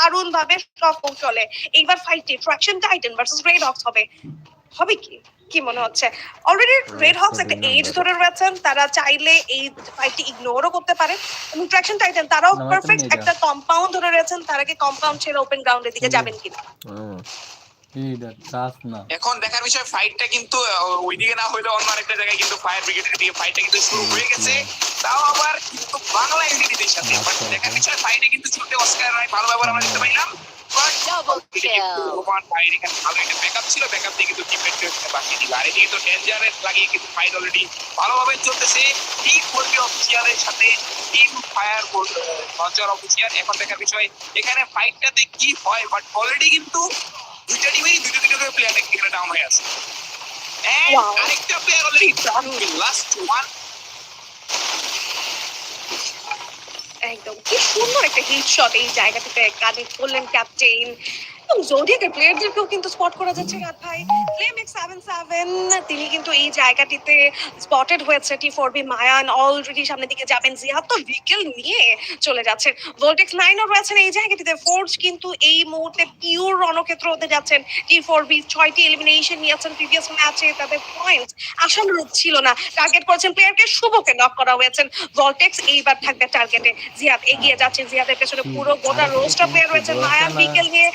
দারুণ ভাবে সব কৌশলে এইবার ফাইটে Fraction Titan versus Red Hawks হবে। হবে কি? কি মনে হচ্ছে? অলরেডি রেড হক্স একটা এজ ধরে রয়েছেন তারা চাইলে এই ফাইটটি ইগনোরও করতে পারে। এবং ট্রাকশন টাইটেন তারাও পারফেক্ট একটা কম্পাউন্ড ধরে রয়েছেন তারা কি কম্পাউন্ড ছেড়ে ওপেন গ্রাউন্ডের দিকে যাবেন কিনা? এখন দেখার বিষয় ফাইটটা কিন্তু ওইদিকে না হইলে অন্য আরেকটা জায়গায় কিন্তু ফায়ার ব্রিগেডের দিকে ফাইটটা কিন্তু শুরু হয়ে গেছে। তাও আবার কিন্তু বাংলা এন্টিটিদের সাথে। বাট দেখার বিষয় ফাইটে কিন্তু শুরুতে অস্কার রায় ভালো ব্যবহার আমরা দেখতে পাইলাম। রোমান এখানে ভালো একটা ব্যাকআপ ছিল। ব্যাকআপ দিয়ে কিন্তু টিম মেটকে বাকি দিল। আর এদিকে তো ডেঞ্জারেস লাগিয়ে কিন্তু ফাইট অলরেডি ভালোভাবে চলতেছে। অফিসিয়ালের সাথে। টিম ফায়ার অফিসিয়াল এখন দেখার বিষয় এখানে ফাইটটাতে কি হয়? বাট অলরেডি কিন্তু দুইটা টিমেরই দুটো দুটো করে প্লেয়ার এখানে ডাউন হয়ে আছে। আরেকটা player already down last one একদম কি সুন্দর একটা হিট শট এই জায়গাটিতে কানেক্ট করলেন ক্যাপ্টেন এবং জোডিয়াকের প্লেয়ারদেরকেও কিন্তু স্পট করা যাচ্ছে রাত ভাই। ফ্লেম সেভেন সেভেন তিনি কিন্তু এই জায়গাটিতে স্পটেড হয়েছে T four B Mayan already সামনের দিকে যাবেন। জিহাদ তো ভিকেল নিয়ে চলে যাচ্ছেন ভোল্টেক্স নাইনও রয়েছেন এই জায়গাটিতে। ফোর্স কিন্তু এই মুহূর্তে পিওর রণক্ষেত্র হতে যাচ্ছেন। টি ফোর বি ছয়টি এলিমিনেশন নিয়েছেন প্রিভিয়াস ম্যাচে তাদের পয়েন্ট আশানুরূপ ছিল না। টার্গেট করেছেন প্লেয়ারকে শুভকে নক করা হয়েছেন ভলটেক্স এইবার থাকবে টার্গেটে জিয়াদ এগিয়ে যাচ্ছে। জিয়াদের পেছনে পুরো গোটা রোস্টার প্লেয়ার রয়েছে। মায়া বিকেল নিয়ে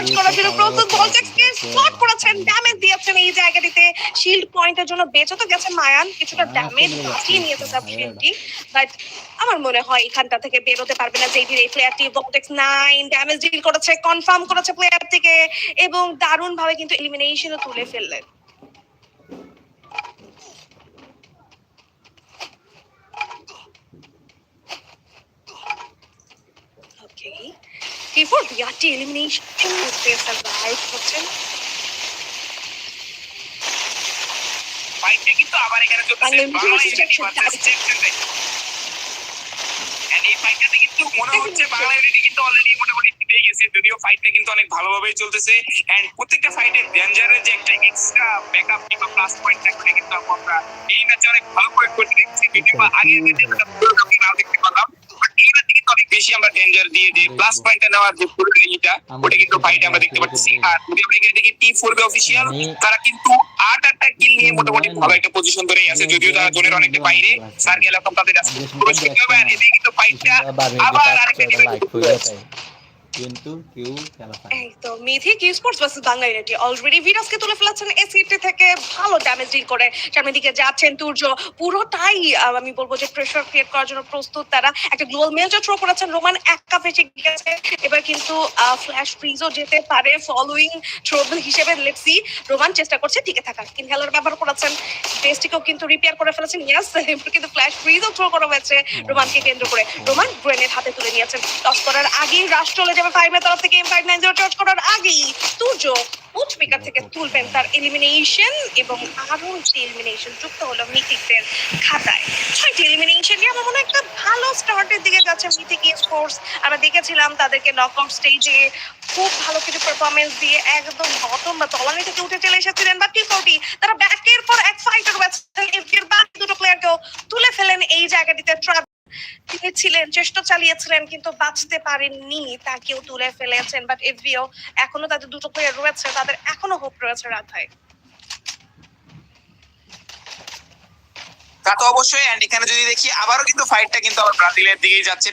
চার্জ করার জন্য প্রস্তুত ভলটেক্সকে স্পট করেছেন ড্যামেজ দিয়েছেন এই জায়গাটিতে। শিল্ড পয়েন্টের জন্য বেঁচে তো গেছে মায়ান কিছুটা ড্যামেজ বাঁচিয়ে নিয়েছে তার শিল্ডটি বাট আমার মনে হয় এখানটা থেকে বেরোতে পারবে না। যেই এই প্লেয়ারটি ভলটেক্স নাইন ড্যামেজ ডিল করেছে কনফার্ম করেছে প্লেয়ার থেকে এবং দারুণ ভাবে কিন্তু এলিমিনেশনও তুলে ফেললেন। Before BRT elimination, কিন্তু আবার এখানে চলতেছে। জ্যাকসন রাইট এন্ড এই ফাইটটাতে কিন্তু মনে হচ্ছে বাংলা ইউনিটি কিন্তু অলরেডি মোটামুটি জিতে গেছে। যদিও ফাইটটা কিন্তু অনেক ভালোভাবেই চলতেছে। এন্ড প্রত্যেকটা ফাইটে ডেঞ্জারের যে একটা এক্সট্রা ব্যাকআপ কিংবা প্লাস পয়েন্ট থাকলে কিন্তু আমরা এই ম্যাচে অনেক ভালো করে করতে দেখছি। যদিও বা আগে আমরা দেখতে পেলাম বাট এই ম্যাচে কিন্তু অনেক বেশি আমরা ডেঞ্জার দিয়ে যে প্লাস পয়েন্টটা নেওয়ার যে পুরো লিগটা ওটা কিন্তু ফাইটে আমরা দেখতে পাচ্ছি। আর যদি আমরা এখানে দেখি টি ফোর অফিসিয়াল তারা কিন্তু আট আটটা কিল নিয়ে মোটামুটি ভালো একটা পজিশন ধরেই আছে যদিও তারা জোনের অনেকটা বাইরে। সার্কেল এখন তাদের কাছে পুরো হবে আর এদিকে কিন্তু ফাইটটা আবার আরেকটা কিন্তু কেউ খেলা পায়। একদম। Mythic Q Sports versus Bangla Unity already ভিরাসকে তুলে ফেলেছেন এসিটি থেকে। ভালো ড্যামেজ ডিল করে। সামনের দিকে যাচ্ছেন তুর্য। পুরোটাই আমি বলব যে প্রেশার ক্রিয়েট করার জন্য প্রস্তুত তারা। একটা গ্লোবাল মেলটা থ্রো করেছেন রোমান একা ফেসে গেছে। এবার কিন্তু ফ্ল্যাশ ফ্রিজও যেতে পারে ফলোইং থ্রোবল হিসেবে। লেটসি রোমান চেষ্টা করছে টিকে থাকার। কিন হেলার ব্যবহার করেছেন। বেস্টিকেও কিন্তু রিপেয়ার করে ফেলেছেন। ইয়াস এবার কিন্তু ফ্ল্যাশ ফ্রিজও থ্রো করা হয়েছে রোমানকে কেন্দ্র করে। রোমান গ্রেনেড হাতে তুলে নিয়েছেন। টস করার আগেই রাশ চলে তুলবেন তার এলিমিনেশন এবং যে এলিমিনেশন যুক্ত হলো মিথিকদের খাতায়। নিয়ে আমার মনে হয় একটা ভালো স্টার্টের দিকে যাচ্ছে মিথিক আমরা দেখেছিলাম তাদেরকে নকআউট স্টেজে খুব ভালো কিছু পারফরমেন্স দিয়ে একদম বটম বা তলানি থেকে উঠে চলে এসেছিলেন বা টি ফোর্টি তারা ব্যাকের পর এক ফাইটার দুটো প্লেয়ারকেও তুলে ফেলেন এই জায়গাটিতে। ট্রাপ তিনি ছিলেন, চেষ্টা চালিয়েছিলেন কিন্তু বাঁচতে পারেননি, তাকেও তুলে ফেলেছেন। বাট এফবিও এখনও তাদের দুটো প্লেয়ার রয়েছে, তাদের এখনও হোপ রয়েছে রাধায় তা তো অবশ্যই এন্ড এখানে যদি দেখি, আবারও কিন্তু ফাইটটা কিন্তু আবার ব্রাজিলের দিকেই যাচ্ছে।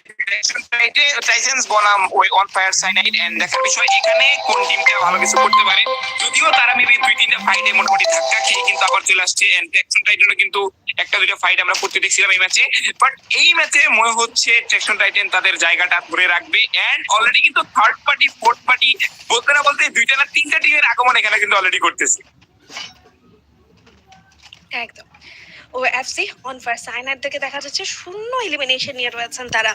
টাইসেন্স বনাম ওই অন ফায়ার সাইনাইড এন্ড দেখার বিষয়, এখানে কোন টিমটা ভালো কিছু করতে পারে? যদিও তারা মেবি দুই, তিনটা ফাইটে মোটামুটি ধাক্কা খেয়ে কিন্তু আবার চলে আসছে এন্ড ট্যাকশন টাইটেনও কিন্তু একটা, দুইটা ফাইট আমরা করতে দেখছিলাম এই ম্যাচে বাট এই ম্যাচে মনে হচ্ছে ট্যাকশন টাইটেন তাদের জায়গাটা ধরে রাখবে এন্ড অলরেডি কিন্তু থার্ড পার্টি ফোর্থ পার্টি বলতে না বলতে দুইটা না তিনটা টিমের আগমন এখানে কিন্তু অলরেডি করতেছে একদম। ও এফসি অন ফায়ার সাইনার থেকে দেখা যাচ্ছে শূন্য এলিমিনেশন নিয়ে রয়েছেন তারা।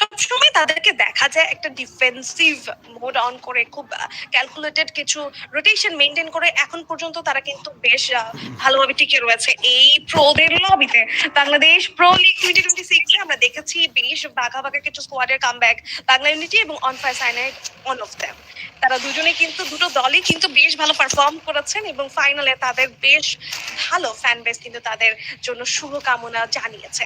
সবসময় তাদেরকে দেখা যায় একটা ডিফেন্সিভ মোড অন করে, খুব ক্যালকুলেটেড কিছু রোটেশন মেনটেন করে। এখন পর্যন্ত তারা কিন্তু বেশ ভালোভাবে টিকে রয়েছে এই প্রোদের লবিতে Bangladesh Pro League twenty twenty সিক্সে আমরা দেখেছি বেশ বাঘা বাঘা কিছু স্কোয়াডের কামব্যাক বাংলা ইউনিটি এবং On Fire Cyanide one of them তারা দুজনে কিন্তু দুটো দলই কিন্তু বেশ ভালো পারফর্ম করেছেন এবং ফাইনালে তাদের বেশ ভালো ফ্যান বেস কিন্তু তাদের জন্য শুভকামনা জানিয়েছে।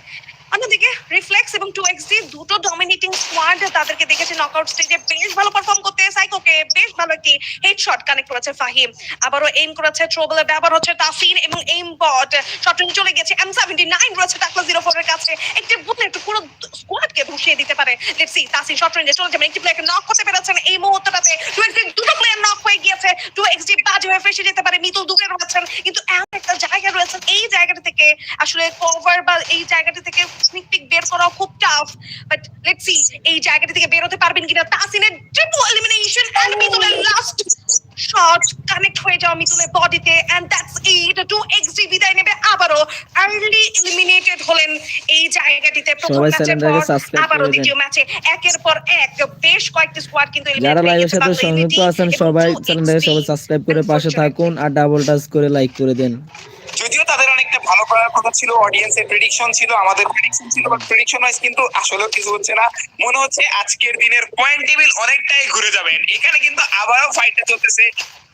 অন্যদিকে রিফ্লেক্স এবং টু এক্স দুটো ডমিনেটিং স্কোয়াড তাদেরকে দেখেছে নকআউট স্টেজে বেশ ভালো পারফর্ম করতে সাইকোকে বেশ ভালো একটি হেডশট কানেক্ট করেছে ফাহিম আবারও এইম করেছে ট্রোবলের ব্যবহার হচ্ছে তাফিন এবং এইম বট শট চলে গেছে এম সেভেন্টি নাইন রয়েছে টাকলা জিরো ফোর এর কাছে। একটি একটু পুরো স্কোয়াডকে ধসিয়ে দিতে পারে। লেটস তাসিন শট রেঞ্জে চলে যাবেন একটি প্লেয়ারকে নক করতে পেরেছেন এই মুহূর্তটাতে। দুটো প্লেয়ার নক হয়ে গিয়েছে। টু এক্সডি বাজে হয়ে ফেসে যেতে পারে। মিতুল দূরে রয়েছেন। কিন্তু জায়গা রয়েছে। এই জায়গাটা থেকে আসলে কভার বা এই জায়গাটা থেকে স্নিক পিক বের করা খুব টাফ বাট লেটস সি এই জায়গাটা থেকে বের হতে পারবেন কিনা? তাসিনের ট্রিপল এলিমিনেশন এন্ড মিতুলের লাস্ট শট কানেক্ট হয়ে যাও মিতুলের বডিতে and that's it Two X বিদায় নেবে আবারও আর্লি এলিমিনেটেড হলেন এই জায়গাটিতে। প্রথম ম্যাচের পর আবারও দ্বিতীয় ম্যাচে একের পর এক বেশ কয়েকটি স্কোয়াড কিন্তু যারা লাইভের সাথে সংযুক্ত আছেন সবাই 2XD চ্যানেলটাকে সবাই সাবস্ক্রাইব করে পাশে থাকুন আর ডাবল টাচ করে লাইক করে দেন। যদিও তাদের অনেকটা ভালো করার কথা ছিল অডিয়েন্সের প্রেডিকশন ছিল, আমাদের প্রেডিকশন ছিল বাট প্রেডিকশন ওয়াইজ কিন্তু আসলেও কিছু হচ্ছে না। মনে হচ্ছে আজকের দিনের পয়েন্ট টেবিল অনেকটাই ঘুরে যাবেন এখানে কিন্তু আবারও ফাইটটা চলতেছে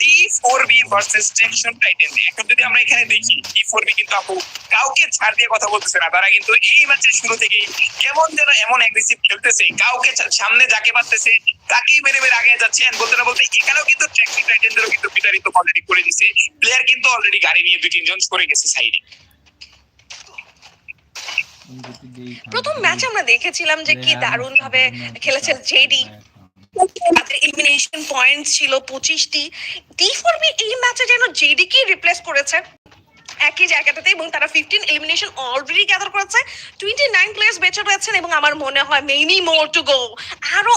T four B versus Tension Titan এখন যদি আমরা এখানে দেখি টি ফোর বি কিন্তু আপু কাউকে ছাড় দিয়ে কথা বলতেছে না। তারা কিন্তু এই ম্যাচের শুরু থেকেই কেমন যেন এমন অ্যাগ্রেসিভ খেলতেছে, কাউকে সামনে যাকে পারতেছে তাকেই মেরে মেরে আগে যাচ্ছে বলতে না বলতে এখানেও কিন্তু ট্যাক্সি টাইটেনদেরও কিন্তু বিতাড়িত অলরেডি করে দিছে। প্লেয়ার কিন্তু অলরেডি গাড়ি নিয়ে দুই তিনজন সরে গেছে সাইডে প্রথম ম্যাচ আমরা দেখেছিলাম যে কি দারুণ ভাবে খেলেছে জেডি তাদের এলিমিনেশন পয়েন্ট ছিল পঁচিশটি। টি ফোর বি এই ম্যাচে যেন জেডি কি রিপ্লেস করেছে একই জায়গাটাতে এবং তারা ফিফটিন এলিমিনেশন অলরেডি গ্যাদার করেছে। টোয়েন্টি নাইন প্লেয়ার্স বেঁচে রয়েছেন এবং আমার মনে হয় মেনি মোর টু গো আরও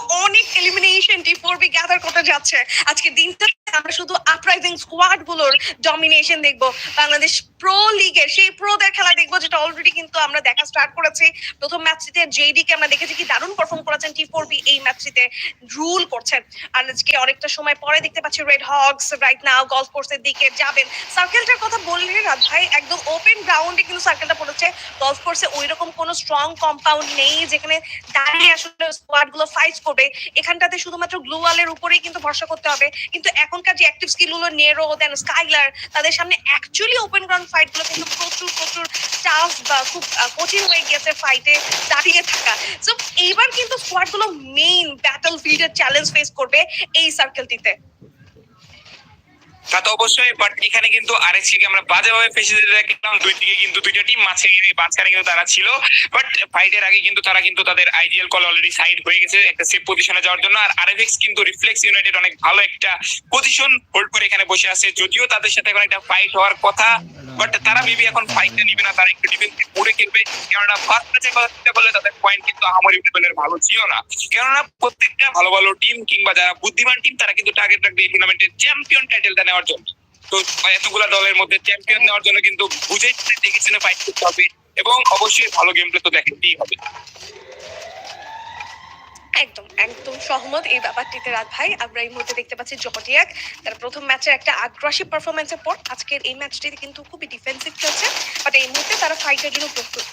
অনেক elimination T four B gather করতে যাচ্ছে। আজকে দিনটা আমরা শুধু আপরাইজিং স্কোয়াডগুলোর ডমিনেশন দেখব, বাংলাদেশ প্রো লিগের সেই প্রোদের খেলা দেখব, যেটা অলরেডি কিন্তু আমরা দেখা স্টার্ট করেছি। প্রথম ম্যাচটিতে জেডি কে আমরা দেখেছি কি দারুণ পারফর্ম করেছেন টি ফোর বি এই ম্যাচটিতে রুল করছেন। আর আজকে অনেকটা সময় পরে দেখতে পাচ্ছি Red Hawks right now golf কোর্সের দিকে যাবেন। সার্কেলটার কথা বললে রাজ ভাই, একদম ওপেন গ্রাউন্ডে কিন্তু সার্কেলটা পড়েছে। গলফ কোর্সে ওই রকম কোনো স্ট্রং কম্পাউন্ড নেই, যেখানে দাঁড়িয়ে আসলে স্কোয়াডগুলো ফাইট করবে। এখানটাতে শুধুমাত্র গ্লু ওয়ালের উপরেই কিন্তু ভরসা করতে হবে। কিন্তু এখনকার যে অ্যাক্টিভ স্কিলগুলো নেরো দেন স্কাইলার তাদের সামনে অ্যাকচুয়ালি ওপেন গ্রাউন্ড ফাইটগুলো কিন্তু প্রচুর প্রচুর টাফ বা খুব কঠিন হয়ে গিয়েছে ফাইটে দাঁড়িয়ে থাকা। সো এইবার কিন্তু স্কোয়াডগুলো মেইন ব্যাটল ফিল্ডের চ্যালেঞ্জ ফেস করবে এই সার্কেলটিতে তা তো অবশ্যই বাট এখানে কিন্তু আমরা বাজেভাবে ফেসে দুই দিকে কিন্তু দুইটা টিম মাঝে মাঝখানে কিন্তু তারা ছিল। বাট ফাইটের আগে কিন্তু তারা কিন্তু তাদের আইডিয়াল কল অলরেডি সাইড হয়ে গেছে, একটা সেফ পজিশনে যাওয়ার জন্য। আর আরএফএক্স কিন্তু রিফ্লেক্স ইউনাইটেড অনেক ভালো একটা পজিশন হোল্ড করে এখানে বসে আছে। যদিও তাদের সাথে এখন একটা ফাইট হওয়ার কথা বাট তারা মেবি এখন ফাইটটা নিবে না, তারা একটু ডিফেন্সিভ করে খেলবে। কেননা ফার্স্ট ম্যাচে কথা করলে তাদের পয়েন্ট কিন্তু আহামরি ভালো ছিল না। কেননা প্রত্যেকটা ভালো ভালো টিম কিংবা যারা বুদ্ধিমান টিম তারা কিন্তু টার্গেট রাখবে এই টুর্নামেন্টের চ্যাম্পিয়ন টাইটেলটা নেওয়ার তো এতগুলা দলের মধ্যে চ্যাম্পিয়ন নেওয়ার জন্য কিন্তু বুঝে দেখে শুনে ফাইট করতে হবে এবং অবশ্যই ভালো গেম প্লে তো হবে। একদম একদম সহমত এই ব্যাপারটিতে রাত ভাই। আমরা এই মুহূর্তে দেখতে পাচ্ছি জটিয়াক তারা প্রথম ম্যাচের একটা আগ্রাসী পারফরমেন্সের পর আজকের এই ম্যাচটিতে কিন্তু খুবই ডিফেন্সিভ খেলছে বাট এই মুহূর্তে তারা ফাইটের জন্য প্রস্তুত।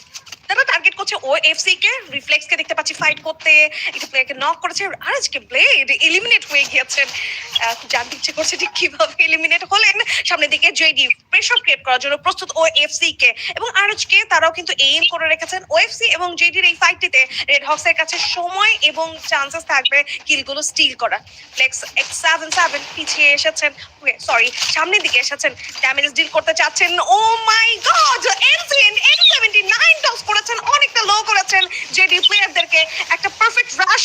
তারা টার্গেট করছে ও এফসি কে রিফ্লেক্স কে দেখতে পাচ্ছি ফাইট করতে, একটু প্লেয়ারকে নক করেছে, আর আজকে ব্লেড এলিমিনেট হয়ে গিয়েছেন। জানতে ইচ্ছে করছে ঠিক কীভাবে এলিমিনেট হলেন। সামনের দিকে জেডি প্রেশার ক্রিয়েট করার জন্য প্রস্তুত ও এফসি কে। এবং আরজকে তারাও কিন্তু এইম করে রেখেছেন ও ওএফসি এবং জেডির এই ফাইটটিতে রেড হক্স এর কাছে সময় এবং চান্সেস থাকবে কিলগুলো স্টিল করা ফ্লেক্স এক্স সেভেন সেভেন পিছিয়ে এসেছেন। সরি সামনের দিকে এসেছেন। ড্যামেজ ডিল করতে চাচ্ছেন। ও my god NCN N seventy nine toss করেছেন অনেকটা লো করেছেন জেডি প্লেয়ারদেরকে একটা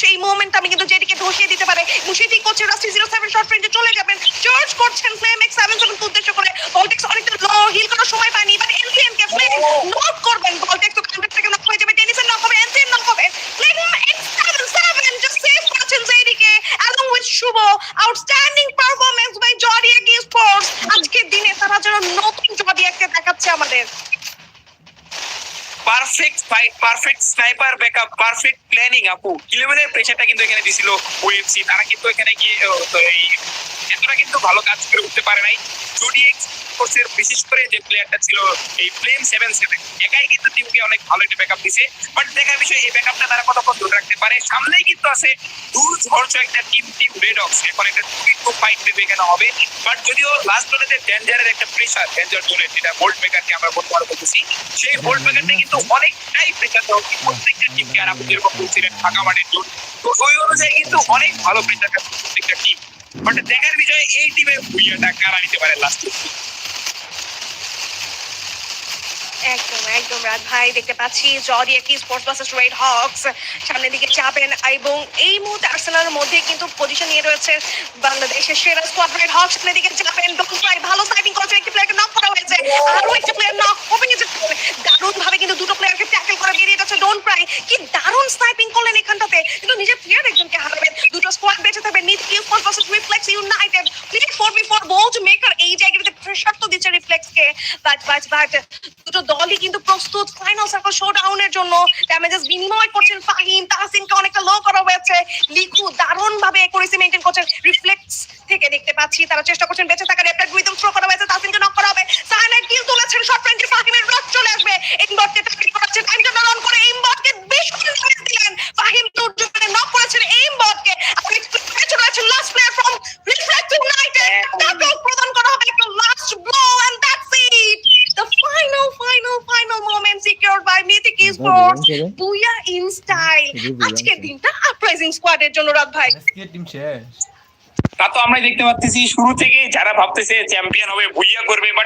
এই মোমেন্ট আমি কিন্তু জেডিকে ধসিয়ে দিতে পারে। মুশিটি করছে রাস্টি জিরো সেভেন শর্ট রেঞ্জে চলে যাবেন। চার্জ করছেন ফ্লেম এক্স সেভেন সেভেন উদ্দেশ্য করে। ভল্টেক্স অনেকটা লো হিল করার সময় পায়নি এবার এনসিএন কে ফ্লেম নক করবেন। ভল্টেক্স তো কাউন্টার থেকে নক হয়ে যাবে টেনিসের নক হবে এনসিএন নক হবে। Flame X seven seven just save করেছেন JDK along with Shuvo outstanding performance by Zodiac Sports আজকের দিনে তারা যেন নতুন একটা দেখাচ্ছে আমাদের। Perfect fight perfect sniper backup perfect planning আপু। ইলেভেনের প্রেশারটা কিন্তু এখানে দিছিল ওয়েবসি তারা কিন্তু এখানে গিয়ে এতটা কিন্তু ভালো কাজ করে উঠতে পারে নাই। বিশেষ করে যে প্লেয়ারটা ছিল এই সেভেন সেভেন একাই কিন্তু টিমকে অনেক ভালো একটা ব্যাকআপ দিছে। বাট দেখার বিষয়, এই ব্যাকআপটা তারা কতক্ষণ ধরে রাখতে পারে? সামনেই কিন্তু আছে দূর একটা টিম টিম রেড অক্স এখন একটা টুই টু ফাইট হবে? বাট যদিও লাস্ট বলে ডেঞ্জারের একটা প্রেশার ডেঞ্জার জোনের যেটা ভোল্ট মেকারকে আমরা বলতে পারব সেই ভোল্ট মেকারটা কিন্তু অনেকটাই প্রেশার দেওয়া প্রত্যেকটা টিমকে আর আপনি যেরকম বলছিলেন ফাঁকা মাঠের জোন তো ওই অনুযায়ী কিন্তু অনেক ভালো প্রেশার প্রত্যেকটা টিম বাট দেখার বিষয় এই ভুইয়াটা কারা নিতে পারে লাস্ট একদম একদম রাত ভাই, দেখতে পাচ্ছি জর্ডিয়া কি স্পোর্টস ভার্সেস রেড হকস সামনের দিকে যাবেন এবং এই মুহূর্তে আর্সেনালের মধ্যে কিন্তু পজিশন নিয়ে রয়েছে বাংলাদেশের সেরা স্কোয়াড রেড হকস সামনের দিকে প্রাই ভালো সাইডিং করেছে, একটি প্লেয়ারকে নক করা হয়েছে, আরও একটা প্লেয়ার নক যে দারুণ ভাবে কিন্তু দুটো প্লেয়ারকে ট্যাকল করে বেরিয়ে যাচ্ছে ডোন প্রাই কি দারুণ স্নাইপিং করলেন এখানটাতে। কিন্তু নিজের প্লেয়ার একজনকে হারাবেন স্কোয়াড বেঁচে থাকবে। Neat Q Sports versus Reflex United please four B four bolt maker এই জায়গাটাতে প্রেশার তো দিচ্ছে রিফ্লেক্সকে বাট বাট বাট দুটো দলই কিন্তু প্রস্তুত ফাইনাল সার্কেল শো ডাউনের জন্য। ড্যামেজেস বিনিময় করছেন ফাহিম। তাহসিনকে অনেকটা লো করা হয়েছে। লিখু দারুণ ভাবে একুরেসি মেইনটেইন করছেন। রিফ্লেক্স থেকে দেখতে পাচ্ছি, তারা চেষ্টা করছেন বেঁচে থাকার একটা রিদম থ্রো করা হয়েছে। তাহসিনকে নক করা হবে। সাইনাইট কিল তুলেছেন শর্ট রেঞ্জে ফাহিমের রক চলে আসবে। এইমবটকে টার্গেট করাচ্ছে টাইমটা রান করে এইমবটকে বেশ দিলেন। ফাহিম নক করেছেন এইমবটকে আপনি বেঁচে রয়েছেন last player from reflect united টাকল প্রদান করা হবে একটা last blow and that's it the final final final moment secured by mythic বুয়া ইন স্টাইল আজকের দিনটা আপরাইজিং স্কোয়াডের জন্য রাত ভাই। টিম শেষ। তা তো আমরা দেখতে পাচ্ছি শুরু থেকে যারা ভাবতেছে চ্যাম্পিয়ন হবে ভুইয়া করবে বাট